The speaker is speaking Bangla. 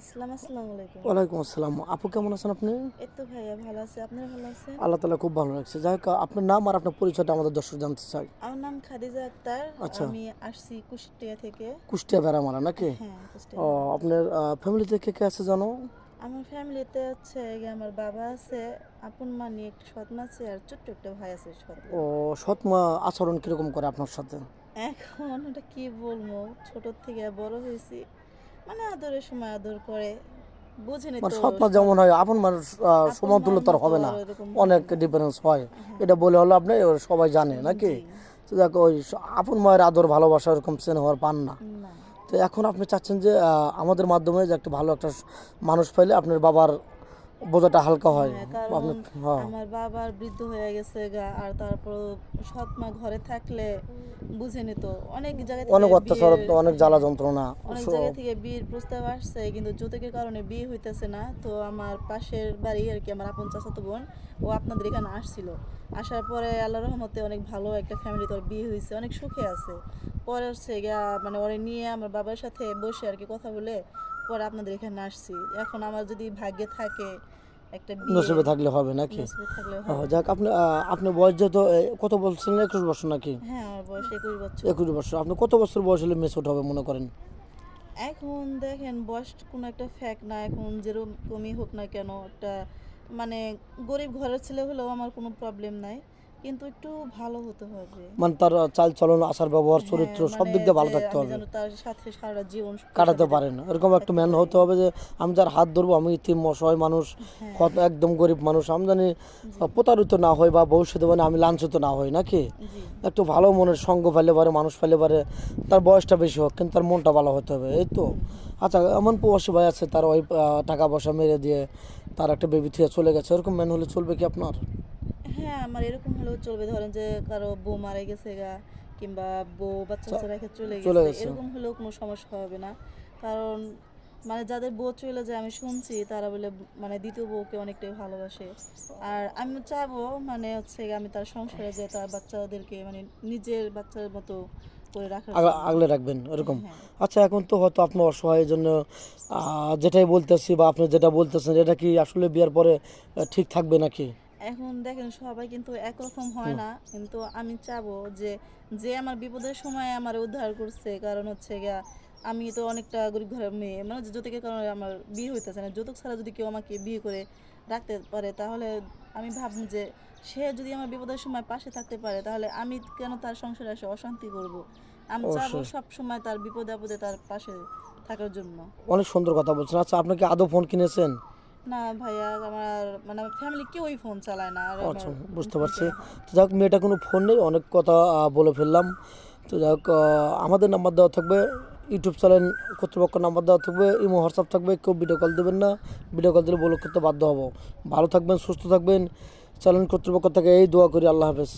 আসসালাম আসসালামু আলাইকুম। ওয়ালাইকুম আসসালাম। আপু কেমন আছেন আপনি? এই তো ভাইয়া ভালো আছে। আপনারা ভালো আছেন? আল্লাহ খুব ভালো যাই হোক আপনার নাম আর আপনার পরিচয়টা আমাদের দর্শক জানতে চাই। আমার নাম খাদিজা আক্তার। আচ্ছা। আমি আসছি কুষ্টিয়া থেকে। কুষ্টিয়া বেড়ামারা নাকি? হ্যাঁ ও আপনার ফ্যামিলিতে কে কে আছে জানো? আমার ফ্যামিলিতে হচ্ছে আমার বাবা আছে আপন একটা সৎমা আছে আর ছোট্ট একটা ভাই আছে ও সৎমা আচরণ কীরকম করে আপনার সাথে? এখন ওটা কি বলব? ছোট থেকে বড় হয়েছি। মানে আদরের সময় আদর করে বুঝিনি মানে সৎমা যেমন হয় আপন মানুষ সমতুল্য তার হবে না। অনেক ডিফারেন্স হয়। এটা বলে হলো আপনি সবাই জানে নাকি? তো দেখো ওই আপন মায়ের আদর ভালোবাসা ওরকম স্নেহ আর পান না। তো এখন আপনি চাচ্ছেন যে আমাদের মাধ্যমে যে একটা ভালো একটা মানুষ পাইলে আপনার বাবার বোঝাটা হালকা হয় হ্যাঁ, হ্যাঁ। আমার বাবার বৃদ্ধ হয়ে গেছে গা আর তারপর সৎ মা ঘরে থাকলে বুঝেনি তো অনেক জায়গা থেকে অনেক অত্যাচার অনেক জ্বালা যন্ত্রণা। অনেক জায়গা থেকে বিয়ের প্রস্তাব আসছে কিন্তু যৌতুকের কারণে বিয়ে হইতেছে না। তো আমার পাশের বাড়ি আর কি আমার আপন চাচাতো বোন ও আপনাদের এখানে আসছিল। আসার পরে আল্লাহ রহমতে অনেক ভালো একটা ফ্যামিলি তোর বিয়ে হয়েছে অনেক সুখে আছে। পরে হচ্ছে গা মানে ওরে নিয়ে আমার বাবার সাথে বসে আর কি কথা বলে পরে আপনাদের এখানে আসছি। এখন আমার যদি ভাগ্যে থাকে একটা নসিবে থাকলে হবে নাকি? থাকলে যাক আপনি আহ, আপনার বয়স যেহেতু কত বলছিলেন? একুশ বছর নাকি? হ্যাঁ আমার বয়স একুশ বছর। একুশ বছর। আপনি কত বছর বয়স হলে মেসুট হবে মনে করেন? এখন দেখেন বয়স কোনো একটা ফ্যাক্ট না এখন যেরকমই হোক না কেন একটা মানে গরিব ঘরের ছেলে হলেও আমার কোনো প্রবলেম নাই। কিন্তু একটু ভালো হতে হবে মানে তার চাল চলন আচার ব্যবহার চরিত্র হ্যাঁ, সব মানে দিক দিয়ে ভালো থাকতে হবে। তার সাথে সারা জীবন কাটাতে পারেন। এরকম একটা ম্যান হতে হবে যে আমি যার হাত ধরবো আমি ইতিম অসহায় মানুষ হ্যাঁ। কত একদম গরিব মানুষ আমি জানি প্রতারিত না হয় বা ভবিষ্যতে মানে আমি লাঞ্ছিত না হই নাকি? একটু ভালো মনের সঙ্গ ফেলে পারে মানুষ ফেলে পারে তার বয়সটা বেশি হোক কিন্তু তার মনটা ভালো হতে হবে এই তো? আচ্ছা এমন প্রবাসী ভাই আছে তার ওই টাকা পয়সা মেরে দিয়ে তার একটা বেবি থেকে চলে গেছে এরকম ম্যান হলে চলবে কি আপনার? আমার এরকম হলেও চলবে। ধরেন যে কারও বউ মারা গেছে গা কিংবা বউ বাচ্চা বাচ্চা রেখে চলে গেছে। এরকম হলেও কোনো সমস্যা হবে না। কারণ মানে যাদের বউ চলে যায় আমি শুনছি তারা বলে মানে দ্বিতীয় বউকে অনেকটাই ভালোবাসে। আর আমি চাবো মানে হচ্ছে আমি তার সংসারে যে তার বাচ্চাদেরকে মানে নিজের বাচ্চার মতো করে রাখার আগলে রাখবেন এরকম হ্যাঁ। আচ্ছা এখন তো হয়তো আপনার অসহায়ের জন্য যেটাই বলতেছি বা আপনি যেটা বলতেছেন এটা কি আসলে বিয়ার পরে ঠিক থাকবে নাকি? এখন দেখেন সবাই কিন্তু একরকম হয় না কিন্তু আমি চাবো যে যে আমার বিপদের সময় আমার উদ্ধার করছে কারণ হচ্ছে গিয়া আমি তো অনেকটা গরিব ঘরের মেয়ে। মানে যৌতুকের কারণে আমার বিয়ে হইতেছে না। যৌতুক ছাড়া যদি কেউ আমাকে বিয়ে করে রাখতে পারে তাহলে আমি ভাববো যে সে যদি আমার বিপদের সময় পাশে থাকতে পারে তাহলে আমি কেন তার সংসারে এসে অশান্তি করব? আমি চাবো। সব সময় তার বিপদে আপদে তার পাশে থাকার জন্য। অনেক সুন্দর কথা বলছেন। আচ্ছা আপনি কি আদৌ ফোন কিনেছেন? না ভাইয়া আমার মানে ফ্যামিলি কেউই ফোন চালায় না আচ্ছা বুঝতে পারছি। তো যাই হোক মেয়েটা কোনো ফোন নেই অনেক কথা বলে ফেললাম। তো যাই হোক আমাদের নাম্বার দেওয়া থাকবে ইউটিউব চ্যানেল কর্তৃপক্ষ নাম্বার দেওয়া থাকবে ইমো হোয়াটসঅ্যাপ থাকবে কেউ ভিডিও কল দেবেন না। ভিডিও কল দিলে বলে করতে বাধ্য হব। ভালো থাকবেন সুস্থ থাকবেন। চ্যানেল কর্তৃপক্ষ থেকে এই দোয়া করি আল্লাহ হাফেজ।